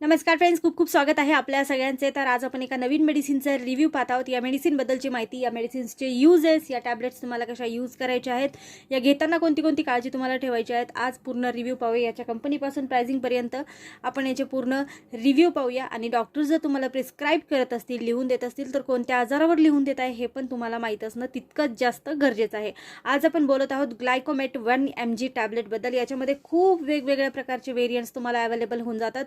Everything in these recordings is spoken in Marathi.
नमस्कार फ्रेंड्स खूप खूप स्वागत आहे आपल्या सगळ्यांचे. तर आज आपण एका नवीन मेडिसिनचा रिव्ह्यू पाहत आहोत. या मेडिसिनबद्दलची माहिती या मेडिसिन्सचे युजेस या टॅबलेट्स तुम्हाला कशा यूज करायच्या आहेत या घेताना कोणती कोणती काळजी तुम्हाला ठेवायची आहेत आज पूर्ण रिव्ह्यू पाहूया. याच्या कंपनीपासून प्रायझिंगपर्यंत आपण याचे पूर्ण रिव्ह्यू पाहूया. आणि डॉक्टर जर तुम्हाला प्रिस्क्राईब करत असतील लिहून देत असतील तर कोणत्या आजारावर लिहून देत आहे हे पण तुम्हाला माहीत असणं तितकंच जास्त गरजेचं आहे. आज आपण बोलत आहोत ग्लायकोमेट वन एम जी टॅबलेटबद्दल याच्यामध्ये खूप वेगवेगळ्या प्रकारचे वेरियंट्स तुम्हाला अवेलेबल होऊन जातात.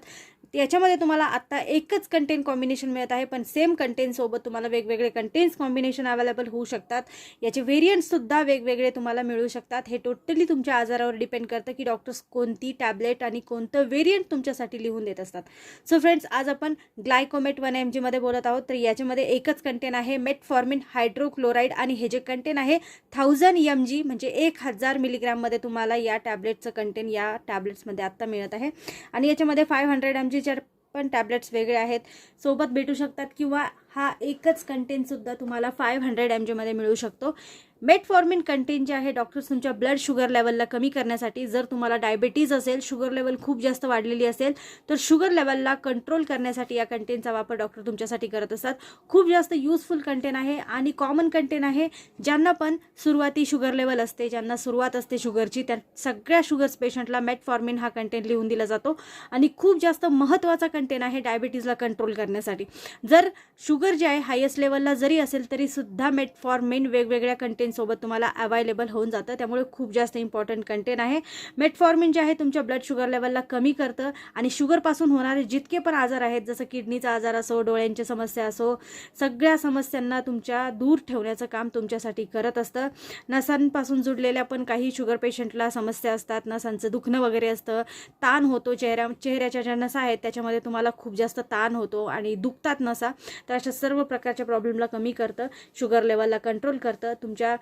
याच्यामध्ये तुम्हाला आत्ता एकच कंटेंट कॉम्बिनेशन मिळत आहे पण सेम कंटेंटसोबत तुम्हाला वेगवेगळे कंटेंट्स कॉम्बिनेशन अवेलेबल होऊ शकतात. याचे व्हेरियंटसुद्धा वेगवेगळे तुम्हाला मिळू शकतात. हे टोटली तुमच्या आजारावर डिपेंड करतं की डॉक्टर्स कोणती टॅबलेट आणि कोणतं व्हेरियंट तुमच्यासाठी लिहून देत असतात. सो फ्रेंड्स आज आपण ग्लायकोमेट वन एम जीमध्ये बोलत आहोत. तर याच्यामध्ये एकच कंटेन आहे मेटफॉर्मिन हायड्रोक्लोराईड आणि हे जे कंटेन आहे थाउजंड एम जी म्हणजे एक हजार मिलीग्राममध्ये तुम्हाला या टॅबलेटचं कंटेन या टॅबलेट्समध्ये आत्ता मिळत आहे. आणि याच्यामध्ये फाय हंड्रेड एम जीच्या पण टॅबलेट्स वेगळे आहेत. सोबत भेटू शकतात किंवा हा एकच कंटेनसुद्धा तुम्हाला फाय हंड्रेड एम जीमध्ये मिळू शकतो. मेटफॉर्मिन कंटेन जे आहे डॉक्टर्स तुमच्या ब्लड शुगर लेवलला कमी करण्यासाठी जर तुम्हाला डायबिटीज असेल शुगर लेवल खूप जास्त वाढलेली असेल तर शुगर लेवलला कंट्रोल करण्यासाठी या कंटेनचा वापर डॉक्टर तुमच्यासाठी करत असतात. खूप जास्त यूजफुल कंटेन आहे आणि कॉमन कंटेन आहे ज्यांना पण सुरुवाती शुगर लेवल असते ज्यांना सुरुवात असते शुगरची त्या सगळ्या शुगर्स पेशंटला मेटफॉर्मिन हा कंटेन लिहून दिला जातो. आणि खूप जास्त महत्त्वाचा कंटेन आहे डायबिटीजला कंट्रोल करण्यासाठी. जर शुगर शुगर जे आहे हायेस्ट लेवलला जरी असेल तरी सुद्धा मेटफॉर्मिन वेगवेगळ्या कंटेंटसोबत तुम्हाला अवेलेबल होऊन जातं. त्यामुळे खूप जास्त इम्पॉर्टंट कंटेन आहे. मेटफॉर्मिन जे आहे तुमच्या ब्लड शुगर लेवलला कमी करतं आणि शुगरपासून होणारे जितके पण आजार आहेत जसं किडनीचा आजार असो डोळ्यांची समस्या असो सगळ्या समस्यांना तुमच्या दूर ठेवण्याचं काम तुमच्यासाठी करत असतं. नसांपासून जुडलेल्या पण काही शुगर पेशंटला समस्या असतात नसांचं दुखणं वगैरे असतं ताण होतो चेहऱ्या चेहऱ्याच्या ज्या नसा आहेत त्याच्यामध्ये तुम्हाला खूप जास्त ताण होतो आणि दुखतात नसा. तर अशा सर्व प्रकारच्या प्रॉब्लेमला कमी करतं शुगर लेवलला कंट्रोल करतं. तुमच्या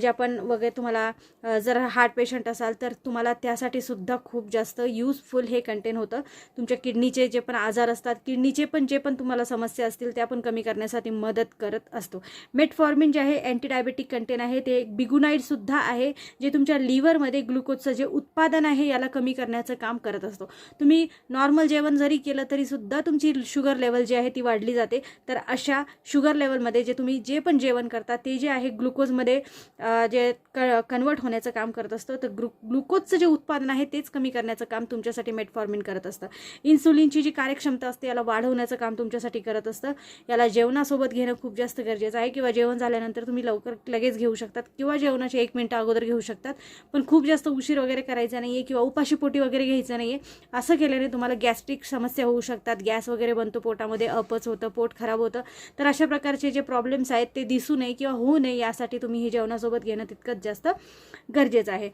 ज्या पण वगैरे तुम्हाला जर हार्ट पेशंट असाल तर तुम्हाला त्यासाठी सुद्धा खूप जास्त यूजफुल हे कंटेन होतं. तुमच्या किडनीचे जे पण आजार असतात किडनीचे पण जे पण तुम्हाला समस्या असतील त्या पण कमी करण्यासाठी मदत करत असतो. मेटफॉर्मिन जे आहे अँटी डायबेटिक कंटेन आहे. ते एक बिगुनाईडसुद्धा आहे जे तुमच्या लिव्हरमध्ये ग्लुकोजचं जे उत्पादन आहे याला कमी करण्याचं काम करत असतो. तुम्ही नॉर्मल जेवण जरी केलं तरीसुद्धा तुमची शुगर लेवल जी आहे ती वाढली जाते. तर अशा शुगर लेवलमध्ये जे तुम्ही जे पण जेवण करता ते जे आहे ग्लुकोजमध्ये जे क कन्वर्ट होण्याचं काम करत असतं तर ग्लु ग्लुकोजचं जे उत्पादन आहे तेच कमी करण्याचं काम तुमच्यासाठी मेटफॉर्मिन करत असतं. इन्सुलिनची जी कार्यक्षमता असते याला वाढवण्याचं काम तुमच्यासाठी करत असतं. याला जेवणासोबत घेणं खूप जास्त गरजेचं आहे किंवा जेवण झाल्यानंतर तुम्ही लवकर लगेच घेऊ शकतात किंवा जेवणाचे एक मिनटं अगोदर घेऊ शकतात पण खूप जास्त उशीर वगैरे करायचा नाही आहे किंवा उपाशीपोटी वगैरे घ्यायचं नाही आहे असं केल्याने तुम्हाला गॅस्ट्रिक समस्या होऊ शकतात. गॅस वगैरे बनतो पोटामध्ये अपच होतं पोट खराब होतं. तर अशा प्रकारचे जे प्रॉब्लेम्स आहेत ते दिसू नये किंवा होऊ नये यासाठी तुम्ही हे जेवणासोबत घेणं तितकंच जास्त गरजेचं आहे.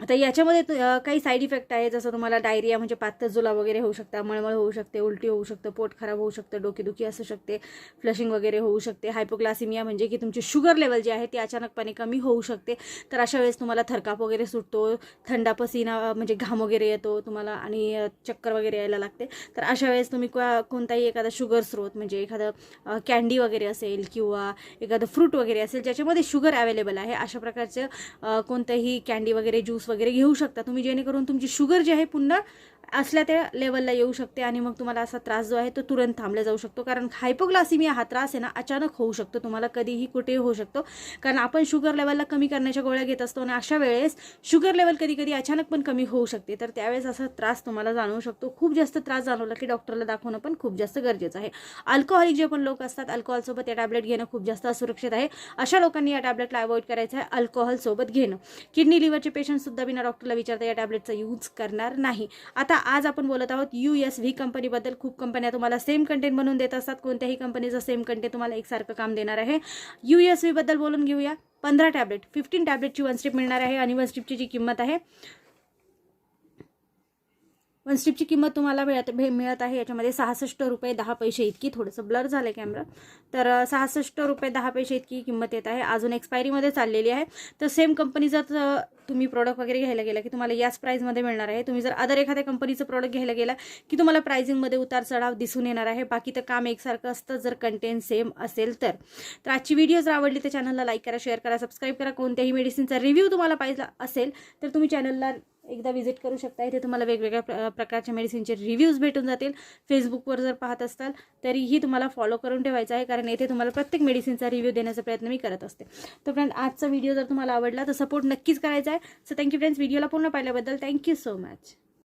आता याच्यामध्ये त- काही साईड इफेक्ट आहे जसं तुम्हाला डायरिया म्हणजे पातजुला वगैरे होऊ शकता मळमळ होऊ शकते उलटी होऊ शकतं पोट खराब होऊ शकतं डोकेदुखी असू शकते फ्लशिंग वगैरे होऊ शकते हायपोक्लासिमिया म्हणजे की तुमची शुगर लेवल जी आहे ती अचानकपणे कमी होऊ शकते. तर अशा वेळेस तुम्हाला थरकाप वगैरे सुटतो थंडा पसीना म्हणजे घाम वगैरे येतो तुम्हाला आणि चक्कर वगैरे यायला लागते. तर अशा वेळेस तुम्ही को- कोणताही एखादा शुगर स्रोत म्हणजे एखादं कॅन्डी वगैरे असेल किंवा एखादं फ्रूट वगैरे असेल ज्याच्यामध्ये शुगर अवेलेबल आहे अशा प्रकारचं कोणतंही कॅन्डी वगैरे ज्यूस वगैरे घेऊ शकता. तुम्ही जेणेकरून तुमची शुगर जी आहे पुन्हा असल्या त्या लेवलला येऊ शकते आणि मग तुम्हाला असा त्रास जो आहे तो तुरंत थांबला जाऊ शकतो. कारण हायपोग्लासिमिया हा त्रास आहे ना अचानक होऊ शकतो. तुम्हाला कधीही कुठेही होऊ शकतो. कारण आपण शुगर लेवलला कमी करण्याच्या गोळ्या घेत असतो आणि अशा वेळेस शुगर लेवल कधी कधी अचानक पण कमी होऊ शकते. तर त्यावेळेस असा त्रास तुम्हाला जाणवू शकतो. खूप जास्त त्रास जाणवला की डॉक्टरला दाखवणं पण खूप जास्त गरजेचं आहे. अल्कोहॉलिक जे पण लोक असतात अल्कोहोलसोबत या टॅबलेट घेणं खूप जास्त असुरक्षित आहे. अशा लोकांनी या टॅबलेटला अवॉइड करायचं आहे अल्कोहॉलसोबत घेणं. किडनी लिव्हरचे पेशंटसुद्धा बिना डॉक्टरला विचारता या टॅबलेटचा यूज करणार नाही. आता आता आज आपण बोलत आहोत यू एस व्ही कंपनीबद्दल खूप कंपन्या तुम्हाला सेम कंटेंट बनवून देत असतात. कोणत्याही कंपनीचं सेम कंटेंट तुम्हाला एकसारखं काम देणार आहे. यू एस व्हीबद्दल बोलून घेऊया. पंधरा टॅबलेट फिफ्टीन टॅबलेटची वन स्ट्रीप मिळणार आहे आणि वन स्ट्रीपची जी किंमत आहे वन स्ट्रीपची किंमत तुम्हाला मिळत भे मिळत आहे. याच्यामध्ये सहासष्ट रुपये दहा पैसे इतकी थोडंसं ब्लर झालं आहे कॅमेरा तर सहासष्ट रुपये दहा पैसे इतकी किंमत येत आहे. अजून एक्सपायरीमध्ये चाललेली आहे. तर सेम कंपनीचं अ, तुम्ही प्रोडक्ट वगैरे घ्यायला गेला की तुम्हाला याच प्राईजमध्ये मिळणार आहे. तुम्ही जर अदर एखाद्या कंपनीचं प्रोडक्ट घ्यायला गेला की तुम्हाला प्राइसिंगमध्ये उतार चढाव दिसून येणार आहे. बाकी तर काम एकसारखं असतं. जर कंटेंट सेम असेल तर. तर आजची व्हिडिओ जर आवडली तर चॅनलला लाईक करा शेअर करा सबस्क्राईब करा. कोणत्याही मेडिसिनचा रिव्ह्यू तुम्हाला पाहिजे असेल तर तुम्ही चॅनलला एकदा व्हिजिट करू शकता. इथे तुम्हाला वेगवेगळ्या प्र प्रकारच्या मेडिसिनचे रिव्ह्यूज भेटून जातील. फेसबुकवर जर पाहत असताल तरीही तुम्हाला फॉलो करून ठेवायचं आहे. कारण येथे तुम्हाला प्रत्येक मेडिसिनचा रिव्ह्यू देण्याचा प्रयत्न मी करत असते. तर फ्रेंड आजचा व्हिडिओ जर तुम्हाला आवडला तर सपोर्ट नक्कीच करायचा आहे. सो थँक्यू फ्रेंड्स व्हिडिओला पूर्ण पाहिल्याबद्दल थँक्यू सो मच